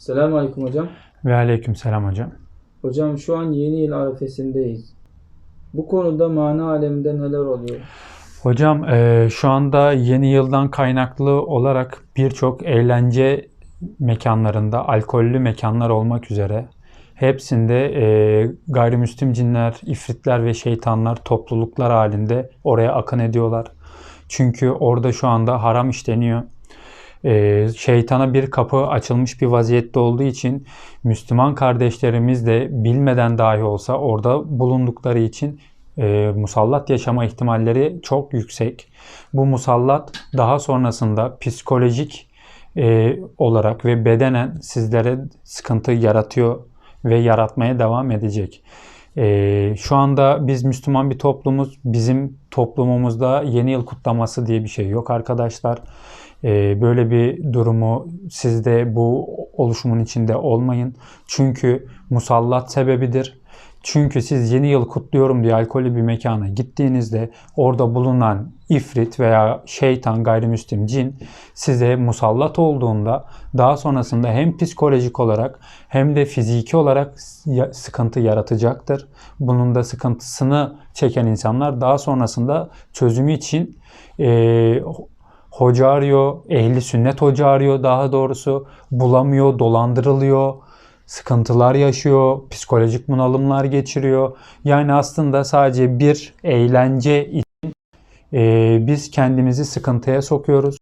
Selamünaleyküm hocam. Ve aleyküm selam hocam. Hocam şu an yeni yıl arifesindeyiz. Bu konuda mana aleminde neler oluyor? Hocam eee, şu anda yeni yıldan kaynaklı olarak birçok eğlence mekanlarında, alkollü mekanlar olmak üzere hepsinde eee, gayrimüslim cinler, ifritler ve şeytanlar topluluklar halinde oraya akın ediyorlar. Çünkü orada şu anda haram işleniyor. Eee, şeytana bir kapı açılmış bir vaziyette olduğu için Müslüman kardeşlerimiz de bilmeden dahi olsa orada bulundukları için e, musallat yaşama ihtimalleri çok yüksek. Bu musallat daha sonrasında psikolojik e, olarak ve bedenen sizlere sıkıntı yaratıyor ve yaratmaya devam edecek. E, şu anda biz Müslüman bir toplumuz. Bizim toplumumuzda yeni yıl kutlaması diye bir şey yok arkadaşlar. E, böyle bir durumu siz de bu oluşumun içinde olmayın. Çünkü musallat sebebidir. Çünkü siz yeni yıl kutluyorum diye alkollü bir mekana gittiğinizde orada bulunan ifrit veya şeytan, gayrimüslim cin size musallat olduğunda daha sonrasında hem psikolojik olarak hem de fiziki olarak sıkıntı yaratacaktır. Bunun da sıkıntısını çeken insanlar daha sonrasında çözümü için eee hoca arıyor, ehli sünnet hoca arıyor daha doğrusu, bulamıyor, dolandırılıyor, sıkıntılar yaşıyor, psikolojik bunalımlar geçiriyor. Yani aslında sadece bir eğlence için eee, biz kendimizi sıkıntıya sokuyoruz.